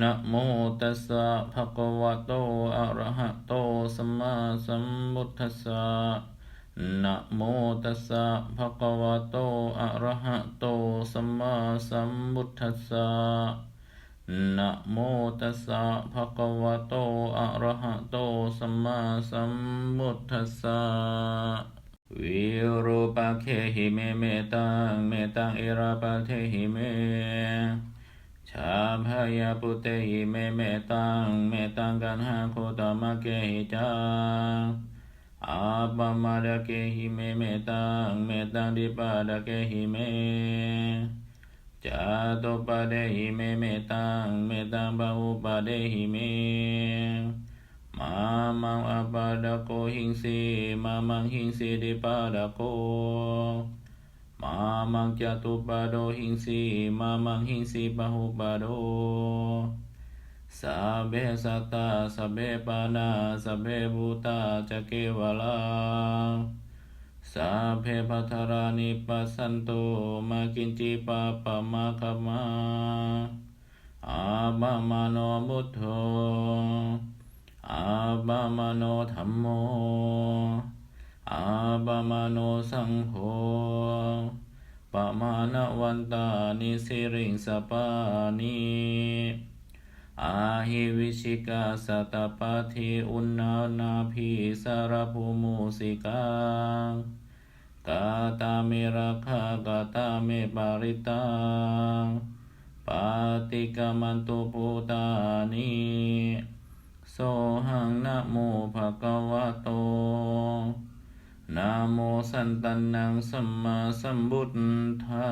นะโมตัสสะภะคะวะโต อะระหะโต สัมมาสัมพุทธัสสะนะโมตัสสะภะคะวะโต อะระหะโต สัมมาสัมพุทธัสสะนะโมตัสสะภะคะวะโต อะระหะโต สัมมาสัมพุทธัสสะวิรูปะเคหิเมเมตัง เมตัง เอราปะเทหิเม ชาพยาปุเตหิเมเมตังเมตังกันหาโคตมะเกหิจาอาปมาดะเกหิเมเมตังเมตังดิปะดะเกหิเมจาตุปะเดหิเมเมตังเมตังบะอุปะเดหิเมมามังอปาดะโกหิงสีมามังหิงสีดิปาดะโก มามังจตุปาโดหิงสีมามังหิงสีปะหุปาโดสัพเพสัตตาสัพเพปานาสัพเพบูตาจะเกวลาสัพเพพัทรานิปัสสันโตมากินจิปะปะมาคมาอาบามโนมุตโธอาบามโนธรรมโม อาบามโนสังโฆปมาณวันตานิสิริงสปานิอาหิวิชิกาสตปาธิอุณานาภิสารภูมุสิกากาตาเมราคากาตาเมปาริตาปาติกามันตุปุตานิโสหังนะโมภะคะวะโต นะโมสันตันนังสัมมาสัมบุทธา